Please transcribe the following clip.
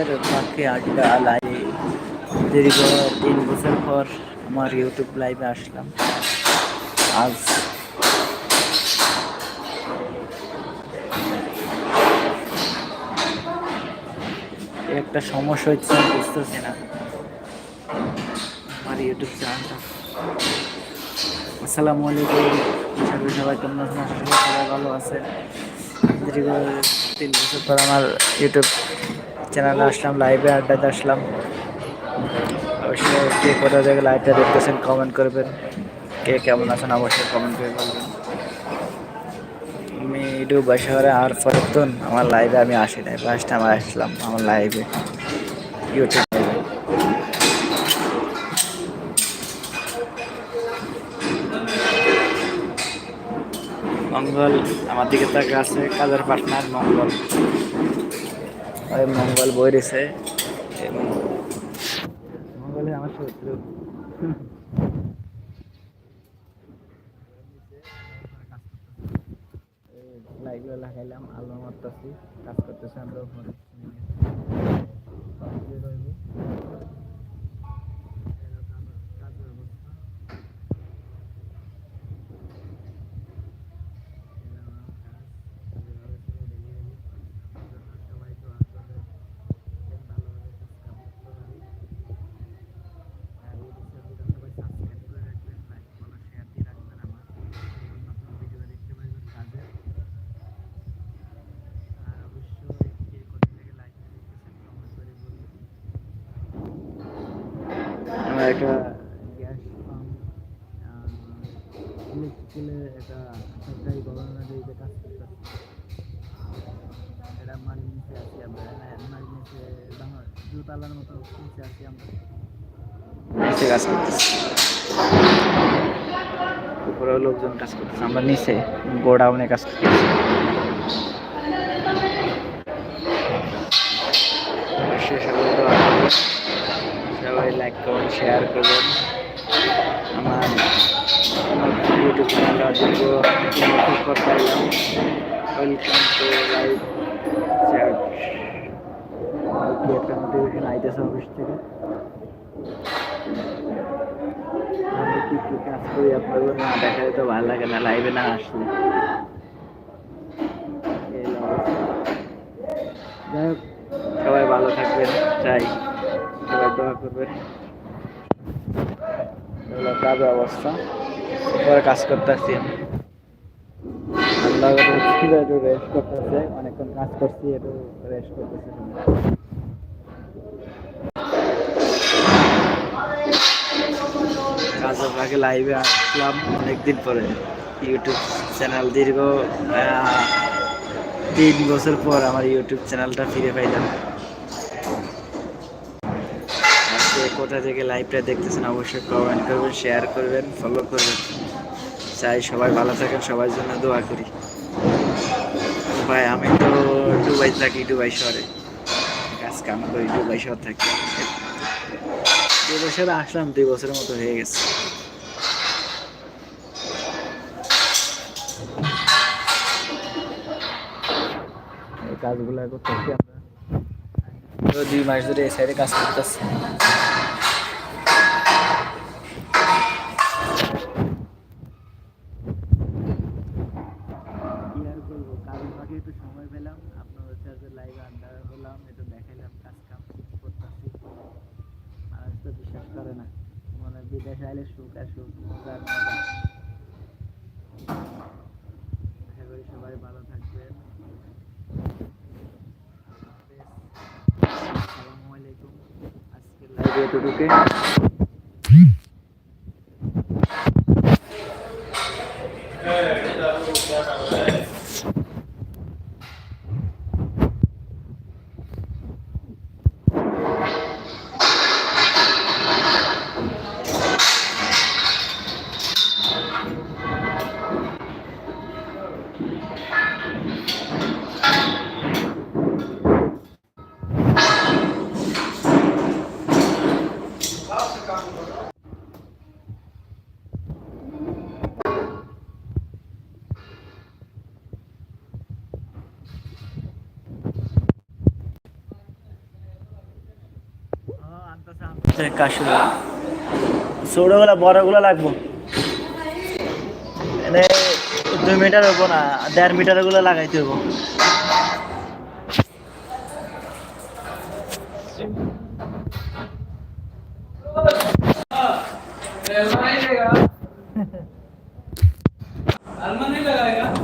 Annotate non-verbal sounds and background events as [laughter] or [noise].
আপনাদের পাখি আড্ডা লাইভ দীর্ঘ তিন বছর পর আমার ইউটিউব লাইভে আসলাম। আজ একটা সমস্যা হচ্ছে আমি বুঝতেছি না। আমার ইউটিউব চ্যানেলটা আসসালামু আলাইকুম। করি সবাই কেমন আছেন? সবাই ভালো আছে দীর্ঘ তিন বছর পর আমার ইউটিউব চ্যানেলে আসলাম লাইভে আড্ডাতে আসলাম। অবশ্যই কে কোথাও থেকে লাইভটা দেখতেছেন কমেন্ট করবেন। কে কেমন আছেন, অবশ্যই কমেন্ট করে বলবেন। আমি ইউটিউব শহরে আর পরতন আমার লাইভে আমি আসি নাই ফার্স্ট টাইম আসলাম আমার লাইভে ইউটিউব মঙ্গল, আমার দিকে তাকে আছে, কাজের পার্টনার মঙ্গল। ওই মঙ্গল বই রয়েছে মঙ্গলে আমার শত্রু লাইগুলো লাগাইলাম আলো মারতেছি কাজ করতেছি আমরা ইলেকট্রিক্যালের একটা সরকারি গভর্নমেন্টের কাজ করতেছি, এটা মারি নিচে আছি আমরা। মারি নিচে দুতলার মতো নিচে আছি আমরা। নিচে কাজ করতেছি। উপরেও লোকজন কাজ করতেছে, আমরা নিচে, গোডাউনে কাজ করতেছি। সবাই লাইক কমেন্ট শেয়ার করবেন আমার আমার ইউটিউব চ্যানেল দীর্ঘ বছর পাইলাম ওয়েলকাম টু লাইভ চ্যাট। একটা নোটিফিকেশন আইতেছে অফিস থেকে। আমি কি কি কাজ করি আপনাদের না দেখালে তো ভালো লাগে না লাইভে না আসলে। যাই হোক, সবাই ভালো থাকবেন, চাই। সবাই দোয়া করবেন। অবস্থা। পরে কাজ করতেছি। কাজ করছি, একটু রেস্ট করতেছে। কাজের লাইভে আসলাম অনেকদিন পরে। ইউটিউব চ্যানেল দীর্ঘ তিন বছর পর আমার ইউটিউব চ্যানেলটা ফিরে পাইলাম। কোথা থেকে লাইভটা দেখতেছেন অবশ্যই কমেন্ট করবেন শেয়ার করবেন ফলো করবেন। চাই সবাই ভালো থাকেন, সবার জন্য দোয়া করি। ভাই, আমি তো দুবাই থাকি, দুবাই শহরে। কাজ কাম করি দুবাই শহর থাকি। দুই বছরে আসলাম, দুই বছরের মতো হয়ে গেছে। কাজগুলো করতেছি আমরা। দুই মাস ধরে এই সাইডে কাজ করতেছি। একটু সময় পেলাম, আপনার সাথে লাইভে আড্ডা হলাম, একটু দেখাইলাম কাজ কাম করতেছি। মানুষ তো বিশ্বাস করে না মানে বিদেশে আইলে সুখ আর সুখ আর মজা আশা করি সবাই ভালো থাকবেন। আসসালামু আলাইকুম। আজকে লাইভে এতটুকু কাশুরা ছোটগুলা বড়গুলা লাগবো। মানে দুই মিটার হব না মিটারগুলো লাগাইতে হব। नहीं [laughs] लगाएगा नहीं लगाएगा।